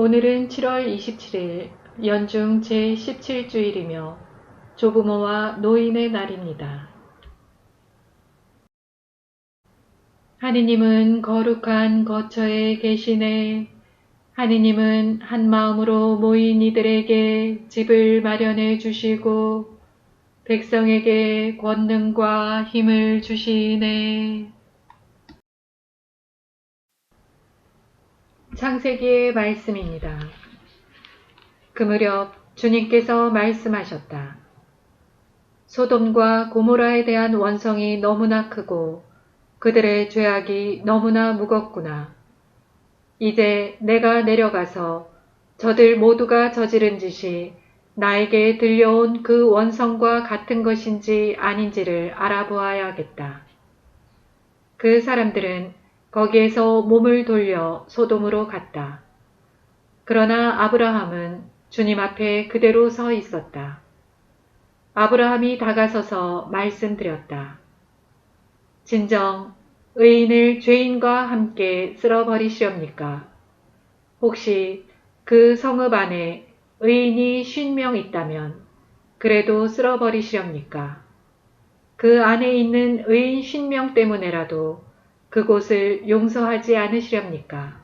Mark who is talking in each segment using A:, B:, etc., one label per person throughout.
A: 오늘은 7월 27일 연중 제17주일이며 조부모와 노인의 날입니다. 하느님은 거룩한 거처에 계시네. 하느님은 한 마음으로 모인 이들에게 집을 마련해 주시고 백성에게 권능과 힘을 주시네. 창세기의 말씀입니다. 그 무렵 주님께서 말씀하셨다. 소돔과 고모라에 대한 원성이 너무나 크고 그들의 죄악이 너무나 무겁구나. 이제 내가 내려가서 저들 모두가 저지른 짓이 나에게 들려온 그 원성과 같은 것인지 아닌지를 알아보아야겠다. 그 사람들은 거기에서 몸을 돌려 소돔으로 갔다. 그러나 아브라함은 주님 앞에 그대로 서 있었다. 아브라함이 다가서서 말씀드렸다. 진정 의인을 죄인과 함께 쓸어버리시옵니까? 혹시 그 성읍 안에 의인이 쉰명 있다면 그래도 쓸어버리시렵니까? 그 안에 있는 의인 쉰명 때문에라도 그곳을 용서하지 않으시렵니까?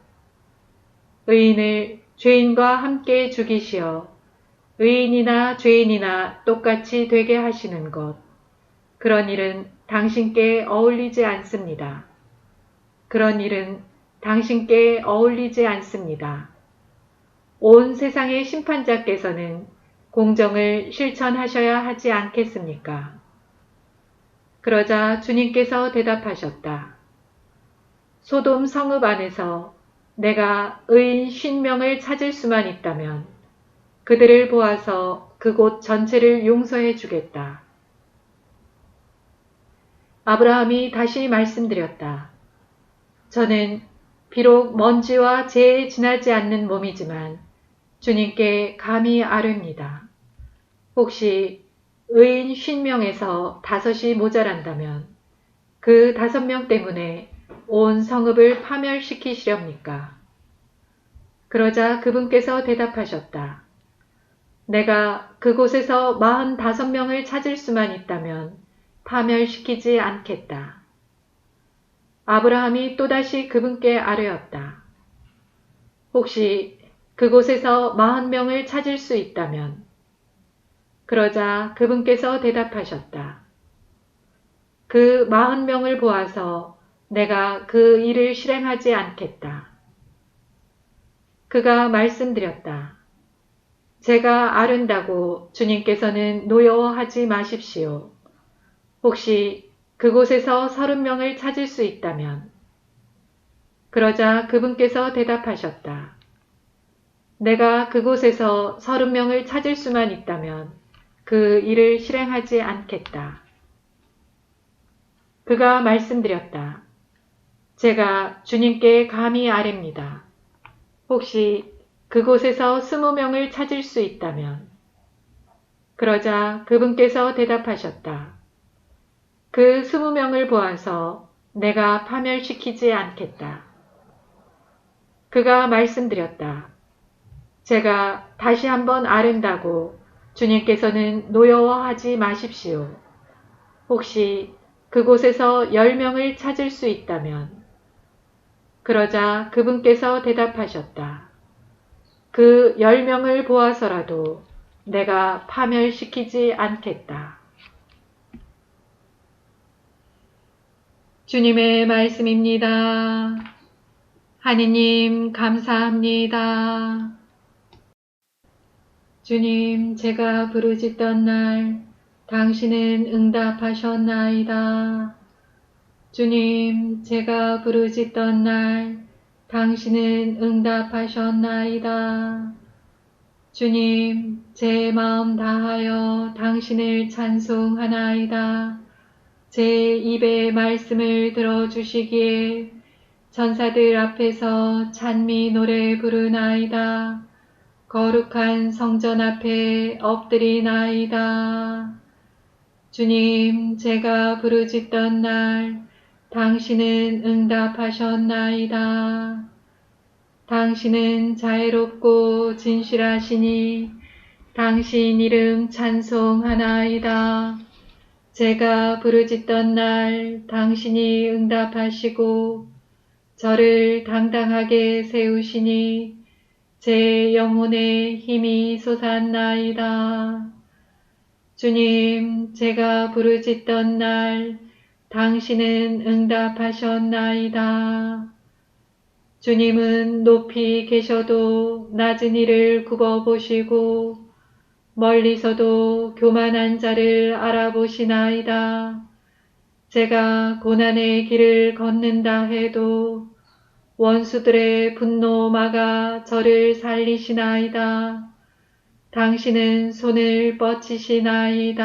A: 의인을 죄인과 함께 죽이시어 의인이나 죄인이나 똑같이 되게 하시는 것. 그런 일은 당신께 어울리지 않습니다. 그런 일은 당신께 어울리지 않습니다. 온 세상의 심판자께서는 공정을 실천하셔야 하지 않겠습니까? 그러자 주님께서 대답하셨다. 소돔 성읍 안에서 내가 의인 쉰명을 찾을 수만 있다면 그들을 보아서 그곳 전체를 용서해 주겠다. 아브라함이 다시 말씀드렸다. 저는 비록 먼지와 재에 지나지 않는 몸이지만 주님께 감히 아뢰입니다. 혹시 의인 쉰명에서 다섯이 모자란다면 그 다섯 명 때문에 온 성읍을 파멸시키시렵니까? 그러자 그분께서 대답하셨다. 내가 그곳에서 마흔 다섯 명을 찾을 수만 있다면 파멸시키지 않겠다. 아브라함이 또다시 그분께 아뢰었다. 혹시 그곳에서 마흔 명을 찾을 수 있다면 그러자 그분께서 대답하셨다. 그 마흔 명을 보아서 내가 그 일을 실행하지 않겠다. 그가 말씀드렸다. 제가 아른다고 주님께서는 노여워하지 마십시오. 혹시 그곳에서 서른 명을 찾을 수 있다면. 그러자 그분께서 대답하셨다. 내가 그곳에서 서른 명을 찾을 수만 있다면 그 일을 실행하지 않겠다. 그가 말씀드렸다. 제가 주님께 감히 아뢰입니다. 혹시 그곳에서 스무 명을 찾을 수 있다면. 그러자 그분께서 대답하셨다. 그 스무 명을 보아서 내가 파멸시키지 않겠다. 그가 말씀드렸다. 제가 다시 한번 아른다고 주님께서는 노여워하지 마십시오. 혹시 그곳에서 열 명을 찾을 수 있다면 그러자 그분께서 대답하셨다. 그 열 명을 보아서라도 내가 파멸시키지 않겠다. 주님의 말씀입니다. 하느님 감사합니다. 주님, 제가 부르짖던 날 당신은 응답하셨나이다. 주님, 제가 부르짖던 날 당신은 응답하셨나이다. 주님, 제 마음 다하여 당신을 찬송하나이다. 제 입의 말씀을 들어주시기에 전사들 앞에서 찬미 노래 부르나이다. 거룩한 성전 앞에 엎드리나이다. 주님, 제가 부르짖던 날 당신은 응답하셨나이다. 당신은 자애롭고 진실하시니 당신 이름 찬송하나이다. 제가 부르짖던 날 당신이 응답하시고 저를 당당하게 세우시니 제 영혼에 힘이 솟았나이다. 주님, 제가 부르짖던 날 당신은 응답하셨나이다. 주님은 높이 계셔도 낮은 이를 굽어보시고 멀리서도 교만한 자를 알아보시나이다. 제가 고난의 길을 걷는다 해도 원수들의 분노 막아 저를 살리시나이다. 당신은 손을 뻗치시나이다.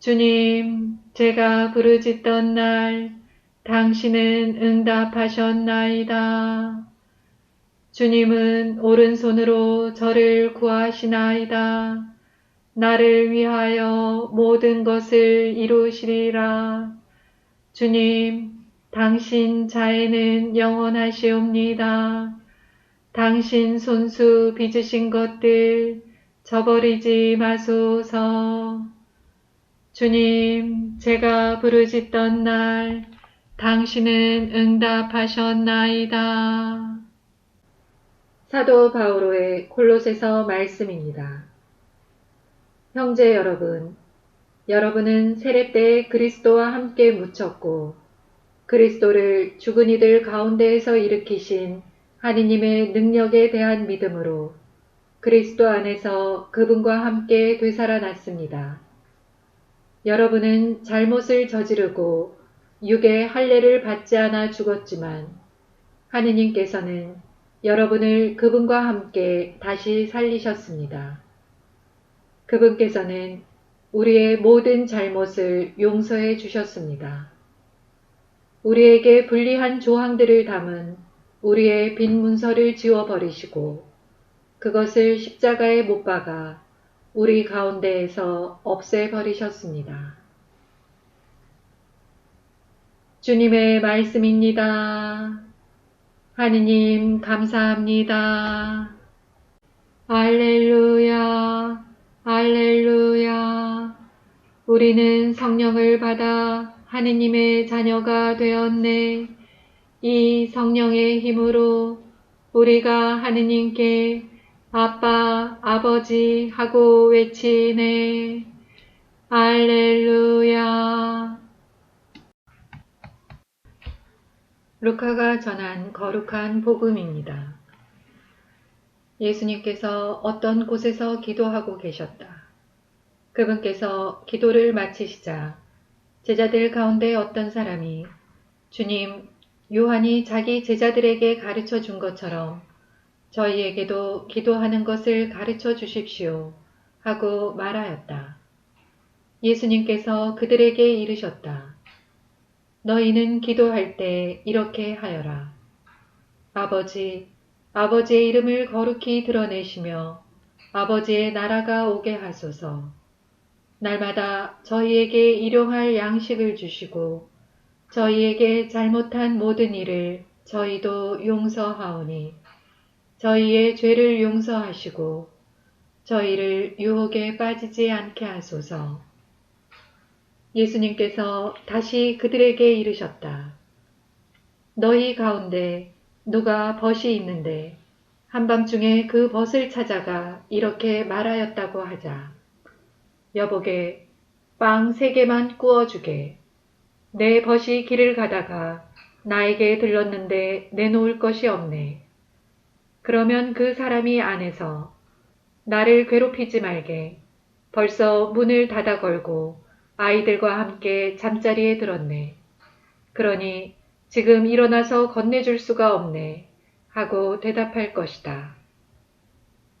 A: 주님, 제가 부르짖던 날 당신은 응답하셨나이다. 주님은 오른손으로 저를 구하시나이다. 나를 위하여 모든 것을 이루시리라. 주님, 당신 자애는 영원하시옵니다. 당신 손수 빚으신 것들 저버리지 마소서. 주님, 제가 부르짖던 날 당신은 응답하셨나이다. 사도 바오로의 콜로세서 말씀입니다. 형제 여러분, 여러분은 세례 때 그리스도와 함께 묻혔고 그리스도를 죽은 이들 가운데에서 일으키신 하느님의 능력에 대한 믿음으로 그리스도 안에서 그분과 함께 되살아났습니다. 여러분은 잘못을 저지르고 육의 할례를 받지 않아 죽었지만 하느님께서는 여러분을 그분과 함께 다시 살리셨습니다. 그분께서는 우리의 모든 잘못을 용서해 주셨습니다. 우리에게 불리한 조항들을 담은 우리의 빈 문서를 지워버리시고 그것을 십자가에 못 박아 우리 가운데에서 없애버리셨습니다. 주님의 말씀입니다. 하느님 감사합니다. 알렐루야, 알렐루야. 우리는 성령을 받아 하느님의 자녀가 되었네. 이 성령의 힘으로 우리가 하느님께 아빠, 아버지 하고 외치네. 알렐루야. 루카가 전한 거룩한 복음입니다. 예수님께서 어떤 곳에서 기도하고 계셨다. 그분께서 기도를 마치시자 제자들 가운데 어떤 사람이 주님, 요한이 자기 제자들에게 가르쳐 준 것처럼 저희에게도 기도하는 것을 가르쳐 주십시오. 하고 말하였다. 예수님께서 그들에게 이르셨다. 너희는 기도할 때 이렇게 하여라. 아버지, 아버지의 이름을 거룩히 드러내시며 아버지의 나라가 오게 하소서. 날마다 저희에게 일용할 양식을 주시고 저희에게 잘못한 모든 일을 저희도 용서하오니 저희의 죄를 용서하시고 저희를 유혹에 빠지지 않게 하소서. 예수님께서 다시 그들에게 이르셨다. 너희 가운데 누가 벗이 있는데 한밤중에 그 벗을 찾아가 이렇게 말하였다고 하자. 여보게 빵 세 개만 구워주게. 내 벗이 길을 가다가 나에게 들렀는데 내놓을 것이 없네. 그러면 그 사람이 안에서 나를 괴롭히지 말게. 벌써 문을 닫아 걸고 아이들과 함께 잠자리에 들었네. 그러니 지금 일어나서 건네줄 수가 없네. 하고 대답할 것이다.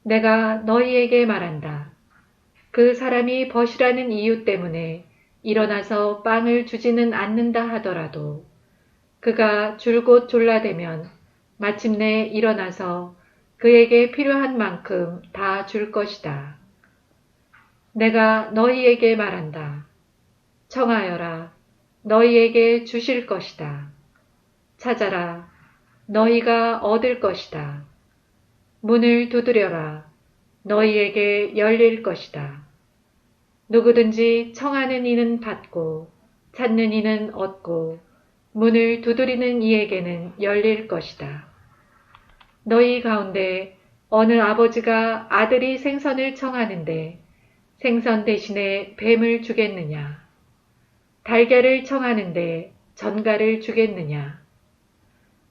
A: 내가 너희에게 말한다. 그 사람이 벗이라는 이유 때문에 일어나서 빵을 주지는 않는다 하더라도 그가 줄곧 졸라대면 마침내 일어나서 그에게 필요한 만큼 다 줄 것이다. 내가 너희에게 말한다. 청하여라. 너희에게 주실 것이다. 찾아라. 너희가 얻을 것이다. 문을 두드려라. 너희에게 열릴 것이다. 누구든지 청하는 이는 받고 찾는 이는 얻고 문을 두드리는 이에게는 열릴 것이다. 너희 가운데 어느 아버지가 아들이 생선을 청하는데 생선 대신에 뱀을 주겠느냐? 달걀을 청하는데 전갈을 주겠느냐?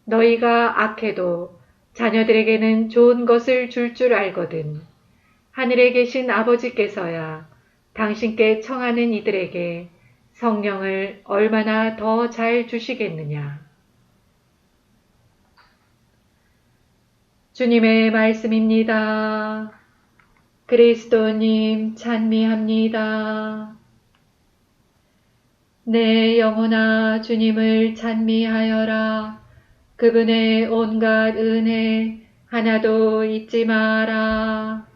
A: 너희가 악해도 자녀들에게는 좋은 것을 줄줄 알거든. 하늘에 계신 아버지께서야 당신께 청하는 이들에게 성령을 얼마나 더 잘 주시겠느냐. 주님의 말씀입니다. 그리스도님 찬미합니다. 내 영혼아 주님을 찬미하여라. 그분의 온갖 은혜 하나도 잊지 마라.